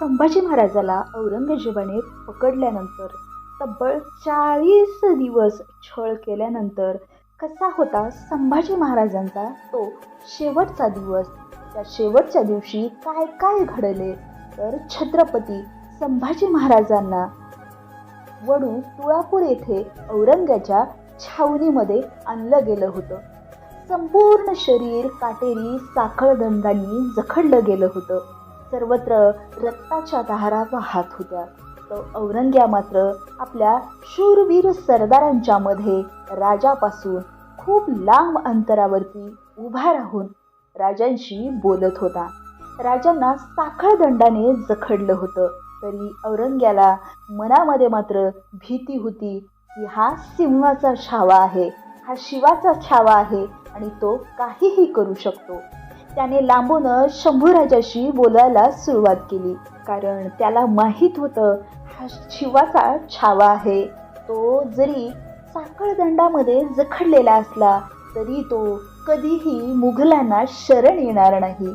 संभाजी महाराजाला औरंगजेबाने पकडल्यानंतर तब्बल चाळीस दिवस छळ केल्यानंतर कसा होता संभाजी महाराजांचा तो शेवटचा दिवस? त्या शेवटच्या दिवशी काय काय घडले? तर छत्रपती संभाजी महाराजांना वडू तुळापूर येथे औरंग्याच्या छावणीमध्ये आणलं गेलं होतं. संपूर्ण शरीर काटेरी साखळदंडांनी जखडलं गेलं होतं. सर्वत्र रक्ताच्या धारा वाहत होत्या. तो औरंग्या मात्र आपल्या शूरवीर सरदारांच्या मध्ये राजापासून खूप लांब अंतरावरती उभा राहून राजांशी बोलत होता. राजांना साखळदंडाने जखडलं होतं. तरी औरंग्याला मनामध्ये मात्र भीती होती की हा सिंहाचा छावा आहे हा शिवाचा छावा आहे आणि तो काहीही करू शकतो. त्याने लांबून शंभूराजाशी बोलायला सुरुवात केली. कारण त्याला माहीत होतं हा शिवाचा छावा आहे. तो जरी साखळदंडामध्ये जखडलेला असला तरी तो कधीही मुघलांना शरण येणार नाही.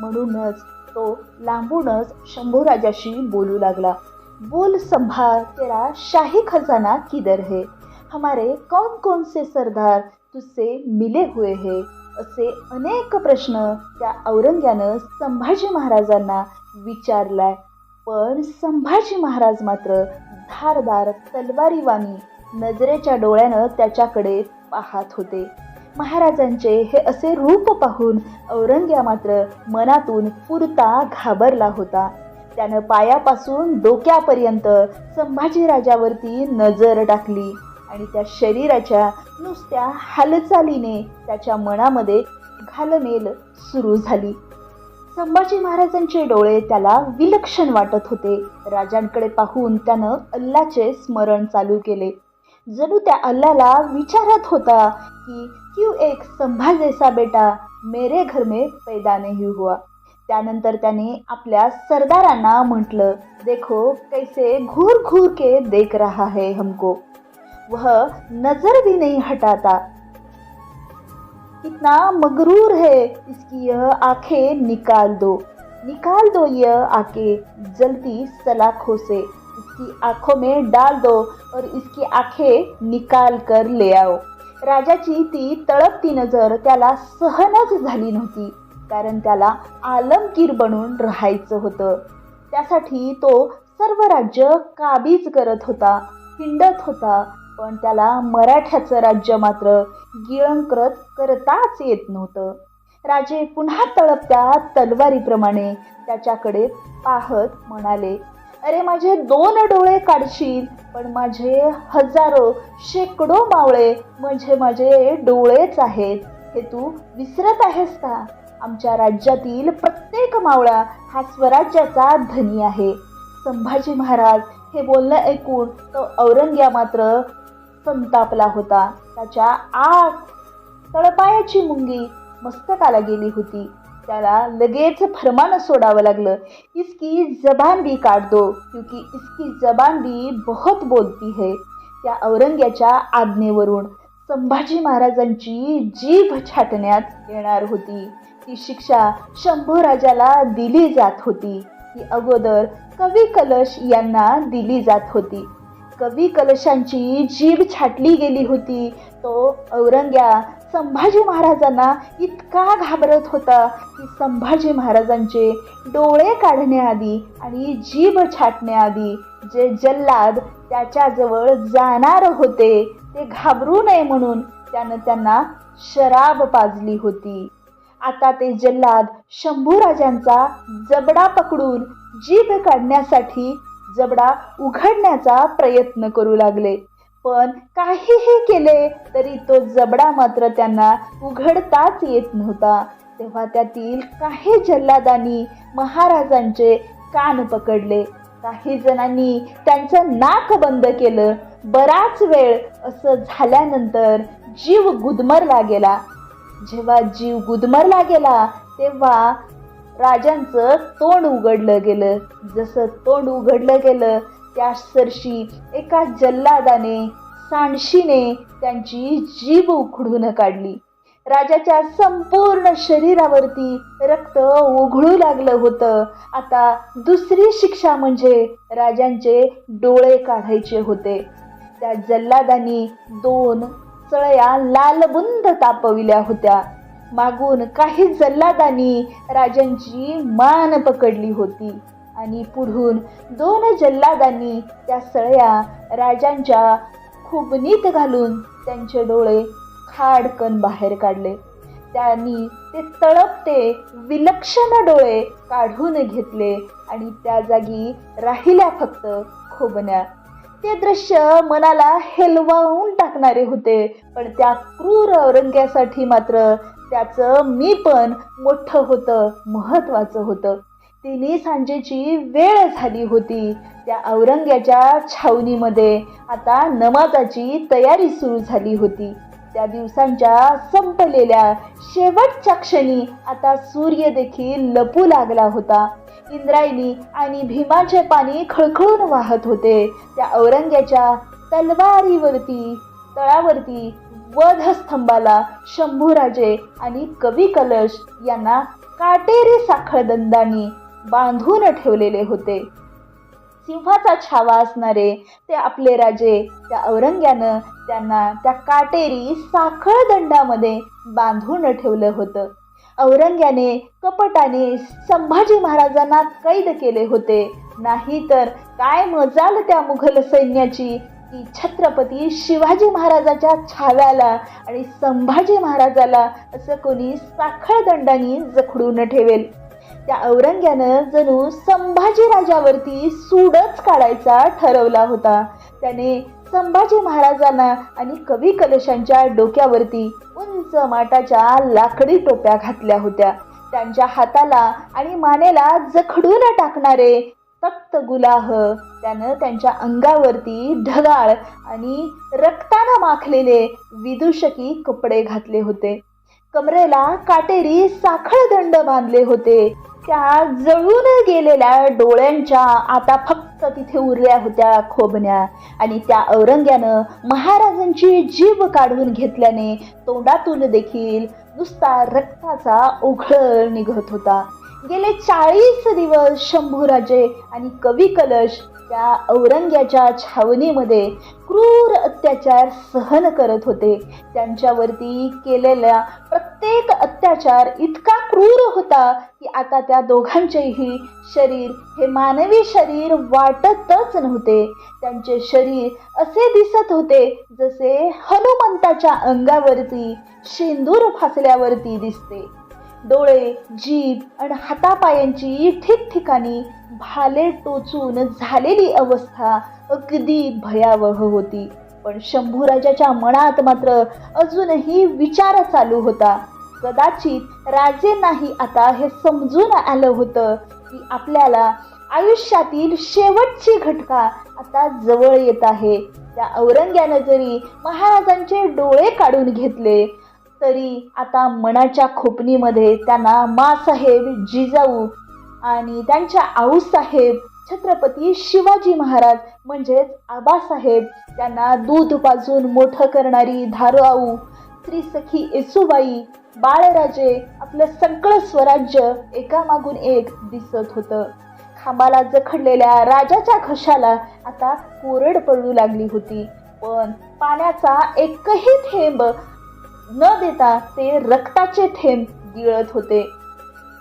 म्हणूनच तो लांबूनच शंभूराजाशी बोलू लागला. बोल संभा तेरा शाही खजाना किधर है. हमारे कौन कौन से सरदार तुझसे मिले हुए है? असे अनेक प्रश्न त्या औरंग्यानं संभाजी महाराजांना विचारलाय. पण संभाजी महाराज मात्र धारदार तलवारीवाणी नजरेच्या डोळ्यानं त्याच्याकडे पाहत होते. महाराजांचे हे असे रूप पाहून औरंग्या मात्र मनातून पुरता घाबरला होता. त्यानं पायापासून डोक्यापर्यंत संभाजीराजावरती नजर टाकली आणि त्या शरीराच्या नुसत्या हालचालीने त्याच्या मनामध्ये घालमेल सुरू झाली. संभाजी महाराजांचे डोळे त्याला विलक्षण वाटत होते. राजांकडे पाहून त्यानं अल्लाचे स्मरण चालू केले. जणू त्या अल्लाला विचारत होता की क्यों एक संभाजेसा बेटा? मेरे घर में पैदा नहीं हुआ. त्यानंतर त्याने आपल्या सरदारांना म्हटलं देखो कैसे घूर घूर के देख रहा है हमको. वह नजर भी नहीं हटाता। कितना मगरूर है इसकी यह आंखें निकाल दो। निकाल दो यह आंखें जलती सलाखों से। इसकी आंखों में डाल दो और इसकी आंखें निकाल कर ले आओ। राजाची ती तळपती नजर त्याला सहनच झाली नव्हती कारण त्याला आलमगीर बनून राहायचं होतं। त्यासाठी तो सर्व राज्य काबीज करत होता हिंडत होता। पण त्याला मराठ्याचं राज्य मात्र गिळंकृत करताच येत नव्हतं. राजे पुन्हा तळपत्या तलवारीप्रमाणे त्याच्याकडे पाहत म्हणाले अरे माझे दोन डोळे काढशील पण माझे हजारो शेकडो मावळे म्हणजे माझे डोळेच आहेत. हे तू विसरत आहेस का? आमच्या राज्यातील प्रत्येक मावळा हा स्वराज्याचा धनी आहे. संभाजी महाराज हे बोलणं ऐकून तो औरंग्या मात्र संतापला होता. त्याच्या आत तळपायाची मुंगी मस्तकाला गेली होती. त्याला लगेच फरमान सोडावं लागलं. इसकी जबान भी काट दो क्योंकि इसकी जबान भी बहुत बोलती है. त्या औरंग्याच्या आज्ञेवरून संभाजी महाराजांची जीभ छाटण्यात येणार होती. ती शिक्षा शंभू राजाला दिली जात होती. ती अगोदर कवी कलश यांना दिली जात होती. कवी कलशांची जीभ छाटली गेली होती. तो औरंग्या संभाजी महाराजांना इतका घाबरत होता की संभाजी महाराजांचे डोळे काढण्याआधी आणि जीभ छाटण्याआधी जे जल्लाद त्याच्याजवळ जाणार होते ते घाबरू नये म्हणून त्यानं त्यांना शराब पाजली होती. आता ते जल्लाद शंभूराजांचा जबडा पकडून जीभ काढण्यासाठी जबडा उघडण्याचा प्रयत्न करू लागले. पण काहीही केले तरी तो जबडा मात्र त्यांना उघडताच येत नव्हता. तेव्हा त्यातील काही जल्लादांनी महाराजांचे कान पकडले. काही जणांनी त्यांचं नाक बंद केलं. बराच वेळ असं झाल्यानंतर जीव गुदमरला गेला. जेव्हा जीव गुदमरला गेला तेव्हा राजांचं तोंड उघडलं गेलं. जसं तोंड उघडलं गेलं त्या सरशी एका जल्लादाने सांडशीने त्यांची जीभ उखडून काढली. राजाच्या संपूर्ण शरीरावरती रक्त उघळू लागलं होतं. आता दुसरी शिक्षा म्हणजे राजांचे डोळे काढायचे होते. त्या जल्लादांनी दोन चळया लालबुंद तापविल्या होत्या. मागून काही जल्लादांनी राजांची मान पकडली होती. आणि पुढून दोन जल्लादांनी त्या सळया राजांच्या खुबनीत घालून त्यांचे डोळे खाडकन बाहेर काढले. त्यांनी ते तळपते विलक्षण डोळे काढून घेतले आणि त्या जागी राहिल्या फक्त खोबण्या. ते दृश्य मनाला हेलवावून टाकणारे होते पण त्या क्रूर औरंग्यासाठी मात्र त्याचं मी पण मोठं होतं महत्त्वाचं होतं. तिन्ही सांजेची वेळ झाली होती. त्या औरंग्याच्या छावणीमध्ये आता नमाजाची तयारी सुरू झाली होती. त्या दिवसांच्या संपलेल्या शेवटच्या क्षणी आता सूर्य देखील लपू लागला होता. इंद्रायणी आणि भीमाचे पाणी खळखळून वाहत होते. त्या औरंग्याच्या तलवारीवरती तळावरती वधस्तंभाला शंभूराजे आणि कवी कलश यांना काटेरी साखळदंडांनी बांधून ठेवलेले होते. सिंहाचा छावा असणारे ते आपले राजे त्या औरंग्यानं त्यांना त्या काटेरी साखळदंडामध्ये बांधून ठेवलं होतं. औरंग्याने कपटाने संभाजी महाराजांना कैद केले होते. नाही तर काय मजाल त्या मुघल सैन्याची? की छत्रपती शिवाजी महाराजाच्या छाव्याला आणि संभाजी महाराजाला असं कोणी साखळ दंडाने जखडून ठेवेल. त्या औरंग्यानं जणू संभाजी राजावरती सूडच काढायचा ठरवला होता. त्याने संभाजी महाराजांना आणि कवी कलशांच्या डोक्यावरती उंच माटाच्या लाकडी टोप्या घातल्या होत्या. त्यांच्या हाताला आणि मानेला जखडून टाकणारे तक्त गुलाह. त्यानं त्यांच्या अंगावरती ढगाळ आणि रक्तानं माखलेले विदूषकी कपडे घातले होते. कमरेला काटेरी साखळ दंड बांधले होते. त्या जळून गेलेल्या डोळ्यांच्या आता फक्त तिथे उरल्या होत्या खोबण्या. आणि त्या औरंग्यानं महाराजांची जीव काढून घेतल्याने तोंडातून देखील नुसता रक्ताचा उघळ निघत होता. गेले चाळीस दिवस शंभूराजे आणि कवी कलश त्या औरंग्याच्या छावणीमध्ये क्रूर अत्याचार सहन करत होते. त्यांच्यावरती केलेला प्रत्येक अत्याचार इतका क्रूर होता की आता त्या दोघांचेही शरीर हे मानवी शरीर वाटतच नव्हते. त्यांचे शरीर असे दिसत होते जसे हनुमंताच्या अंगावरती शेंदूर फासल्यावरती दिसते. डोळे जीभ आणि हातापायांची ठिकठिकाणी भाले टोचून झालेली अवस्था अगदी भयावह होती. पण शंभूराजाच्या मनात मात्र अजूनही विचार चालू होता. कदाचित राजेंनाही आता हे समजून आलं होतं की आपल्याला आयुष्यातील शेवटची घटका आता जवळ येत आहे. त्या औरंग्यानं जरी महाराजांचे डोळे काढून घेतले तरी आता मनाच्या खोपणीमध्ये त्यांना मासाहेब जिजाऊ आणि त्यांच्या आऊसाहेब छत्रपती शिवाजी महाराज म्हणजेच आबासाहेब त्यांना दूध पाजून मोठं करणारी धारू आऊ श्री सखी येसुबाई बाळराजे आपलं सगळं स्वराज्य एकामागून एक दिसत होतं. खांबाला जखडलेल्या राजाच्या घशाला आता कोरड पडू लागली होती. पण पाण्याचा एकही थेंब न देता ते रक्ताचे थेंब गिळत होते.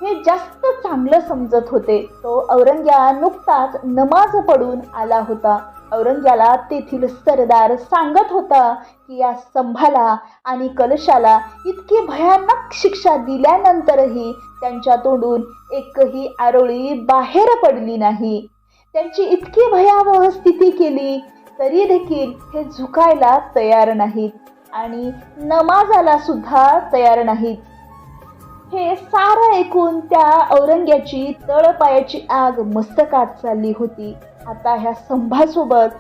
हे जास्त चांगलं समजत होते. तो औरंग्या नुकताच नमाज पडून आला होता. औरंग्याला तेथील सरदार सांगत होता की या स्तंभाला आणि कलशाला इतकी भयानक शिक्षा दिल्यानंतरही त्यांच्या तोंडून एकही आरोळी बाहेर पडली नाही. त्यांची इतकी भयावह स्थिती केली तरी देखील हे झुकायला तयार नाहीत. आणि नमाजाला सुद्धा तयार नाहीत. हे सारं ऐकून त्या औरंग्याची तळपायाची आग मस्तकात चालली होती. आता ह्या संभासोबत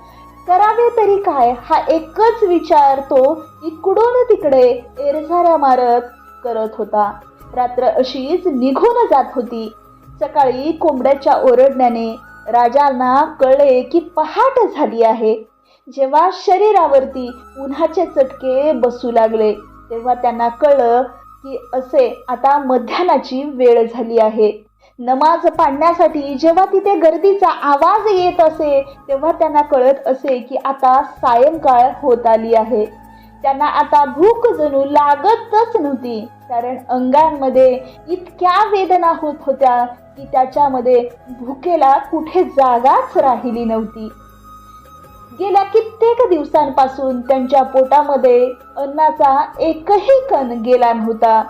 करावे तरी काय हा एकच विचार तो इकडून तिकडे एरझाऱ्या मारत करत होता. रात्र अशीच निघून जात होती. सकाळी कोंबड्याच्या ओरडण्याने राजांना कळले की पहाट झाली आहे. जेव्हा शरीरावरती उन्हाचे चटके बसू लागले तेव्हा त्यांना कळलं की असे आता मध्यानाची वेळ झाली आहे. नमाज पाडण्यासाठी जेव्हा तिथे गर्दीचा आवाज येत असे तेव्हा त्यांना कळत असे की आता सायंकाळ होत आली आहे. त्यांना आता भूक जणू लागतच नव्हती कारण अंगांमध्ये इतक्या वेदना होत होत्या की त्याच्यामध्ये भुकेला कुठे जागाच राहिली नव्हती. गेल्या कित्येक दिवसांपासून त्यांच्या पोटामध्ये अन्नाचा एकही कण गेला नव्हता.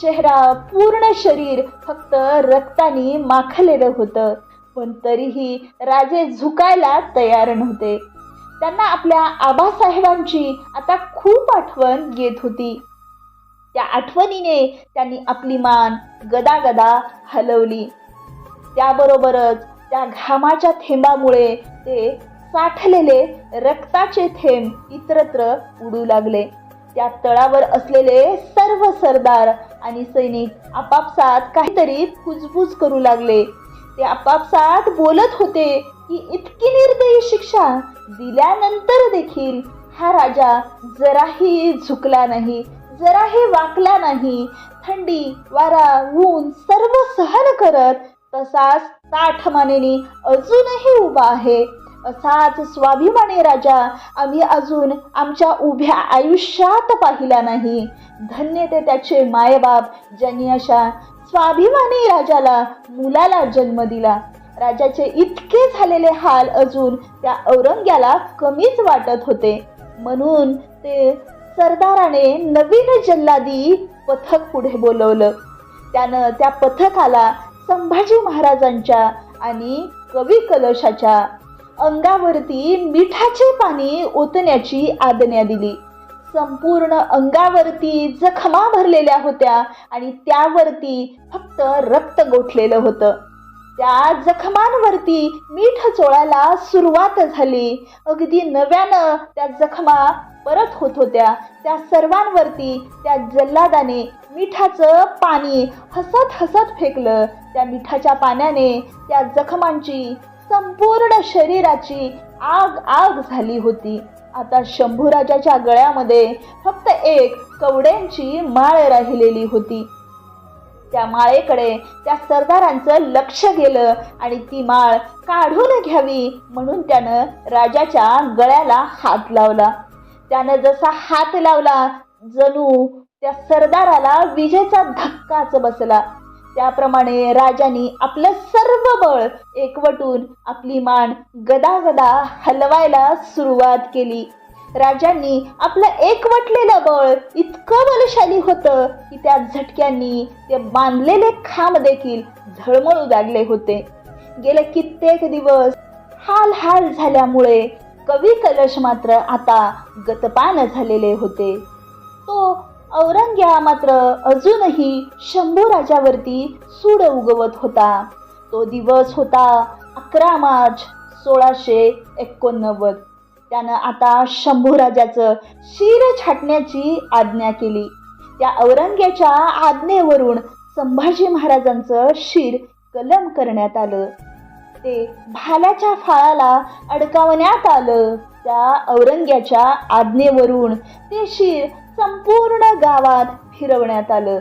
चेहरा पूर्ण शरीर फक्त रक्ताने माखलेलं होतं पण तरीही राजे झुकायला तयार नव्हते. त्यांना आपल्या आबासाहेबांची आता खूप आठवण येत होती. त्या आठवणीने त्यांनी आपली मान गदागदा हलवली. त्याबरोबरच त्या घामाच्या थेंबामुळे ते साठलेले रक्ताचे थेंब इतरत्र उडू लागले. त्या तळावर असलेले सर्व सरदार आणि सैनिक आपापसात काहीतरी कुजबूज करू लागले. ते आपापसात बोलत होते की इतकी निर्दयी शिक्षा दिल्यानंतर देखील हा राजा जराही झुकला नाही जराही वाकला नाही. थंडी वारा ऊन सर्व सहन करत तसाच ताठ मानेने अजूनही उभा आहे. असाच स्वाभिमानी राजा आम्ही अजून आमच्या उभ्या आयुष्यात पाहिला नाही. धन्य ते त्याचे मायबाप ज्यांनी अशा स्वाभिमानी राजाला मुलाला जन्म दिला. राजाचे इतके झालेले हाल अजून त्या औरंग्याला कमीच वाटत होते. म्हणून ते सरदाराने नवीन जल्लादी पथक पुढे बोलवलं. त्यानं त्या पथकाला संभाजी महाराजांच्या आणि कवी कलशाच्या अंगावरती मिठाचे पाणी ओतण्याची आज्ञा दिली. संपूर्ण अंगावरती जखमा भरलेल्या होत्या आणि त्यावरती फक्त रक्त गोठलेलं होतं. त्या जखमांवरती मीठ चोळायला सुरुवात झाली. अगदी नव्यानं त्या जखमा परत होत होत्या. त्या सर्वांवरती त्या जल्लादाने मिठाचं पाणी हसत हसत फेकलं. त्या मिठाच्या पाण्याने त्या जखमांची संपूर्ण शरीराची आग आग झाली होती. आता शंभूराजाच्या गळ्यामध्ये फक्त एक कवड्यांची माळ राहिलेली होती. त्या माळेकडे त्या सरदारांचं लक्ष गेलं आणि ती माळ काढून घ्यावी म्हणून त्यानं राजाच्या गळ्याला हात लावला. त्यानं जसा हात लावला जणू त्या सरदाराला विजेचा धक्काच बसला. त्याप्रमाणे राजाने आपलं सर्व बळ एकवटून आपली मान गदागदा हलवायला सुरुवात केली. राजांनी आपलं एकवटलेलं बळ इतकं बलशाली होतं की त्या झटक्यांनी ते बांधलेले खांब देखील झळमळू लागले होते. गेले कित्येक दिवस हाल हाल झाल्यामुळे कवी कलश मात्र आता गतपान झालेले होते. तो औरंग्या मात्र अजूनही शंभू राजावरती सूड उगवत होता. तो दिवस होता अकरा मार्च सोळाशे एकोणनव्वद. त्यानं आता शंभू राजाचं शिर छाटण्याची आज्ञा केली. त्या औरंग्याच्या आज्ञेवरून संभाजी महाराजांचं शिर कलम करण्यात आलं. ते भाल्याच्या फाळाला अडकावण्यात आलं. त्या औरंग्याच्या आज्ञेवरून ते शिर संपूर्ण गावात फिरवण्यात आलं.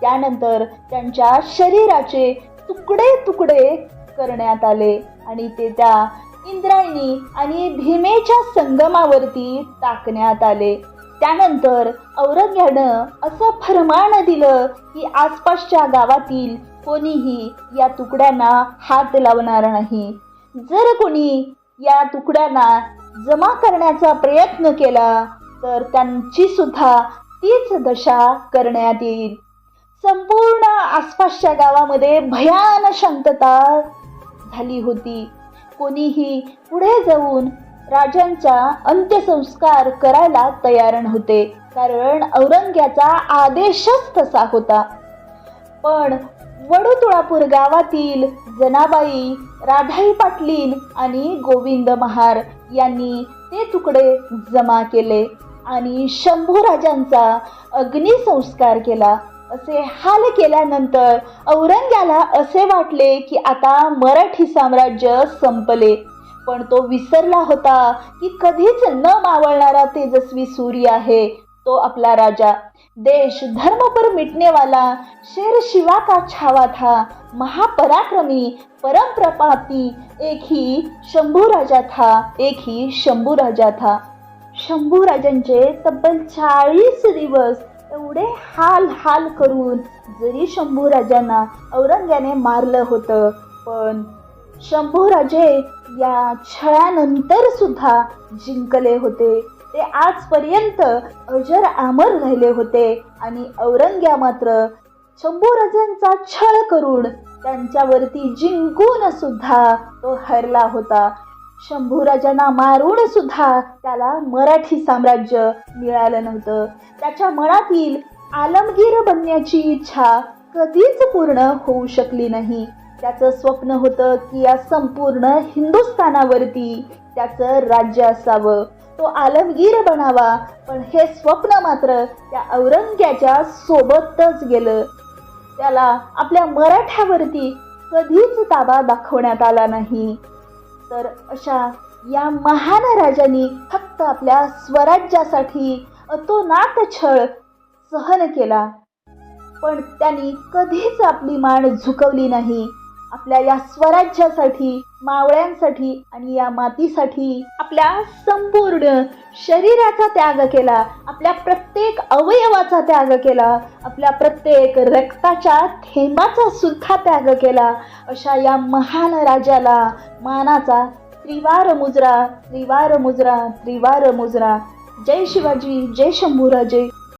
त्यानंतर त्यांच्या शरीराचे तुकडे तुकडे करण्यात आले आणि ते त्या इंद्रायणी आणि भीमेच्या संगमावरती टाकण्यात आले. त्यानंतर औरंग्यानं असं फरमान दिलं की आसपासच्या गावातील कोणीही या तुकड्यांना हात लावणार नाही. जर कोणी या तुकड्यांना जमा करण्याचा प्रयत्न केला तर त्यांची सुद्धा तीच दशा करण्यात येईल. संपूर्ण आसपासच्या गावामध्ये भयान शांतता झाली होती. कोणीही पुढे जाऊन राजांचा अंत्यसंस्कार करायला तयार नव्हते कारण औरंग्याचा आदेशच तसा होता. पण वडुतुळापूर गावातील जनाबाई राधाई पाटलीन आणि गोविंद महार यांनी ते तुकडे जमा केले. आणि शंभूराजांचा अग्निसंस्कार केला. असे हाल केल्यानंतर औरंग्याला असे वाटले की आता मराठी साम्राज्य संपले. पण तो विसरला होता की कधीच न मावळणारा तेजस्वी सूर्य आहे तो आपला राजा. देश धर्म पर मिटने वाला शेर शिवा का छावा था महापराक्रमी परम प्रपाती एक ही शंभू राजा था एक ही शंभू राजा था शंभू राजांचे तब्बल चाळीस दिवस एवढे हाल हाल करून जरी शंभू राजांना औरंग्याने मारलं होतं पण शंभूराजे या छळानंतर सुद्धा जिंकले होते. ते आजपर्यंत अजर अमर राहिले होते आणि औरंग्या मात्र शंभूराजांचा छळ करून त्यांच्यावरती जिंकून सुद्धा तो हरला होता. शंभूराजांना मारून सुद्धा त्याला मराठी साम्राज्य मिळालं नव्हतं. त्याच्या मनातील आलमगीर बनण्याची इच्छा कधीच पूर्ण होऊ शकली नाही. त्याचं स्वप्न होतं की या संपूर्ण हिंदुस्थानावरती त्याचं राज्य असावं. तो आलमगीर बनावा पण हे स्वप्न मात्र त्या औरंग्याच्या सोबतच गेलं. त्याला आपल्या मराठ्यावरती कधीच ताबा दाखवण्यात आला नाही. तर अशा या महान राजांनी फक्त आपल्या स्वराज्यासाठी अतोनात छळ सहन केला. पण त्यांनी कधीच आपली मान झुकवली नाही. आपल्या या स्वराज्यासाठी मावळ्यांसाठी आणि या मातीसाठी आपल्या संपूर्ण शरीराचा त्याग केला आपल्या प्रत्येक अवयवाचा त्याग केला आपल्या प्रत्येक रक्ताच्या थेंबाचा सुद्धा त्याग केला. अशा या महान राजाला मानाचा त्रिवार मुजरा त्रिवार मुजरा त्रिवार मुजरा. जय शिवाजी जय शंभूराजे.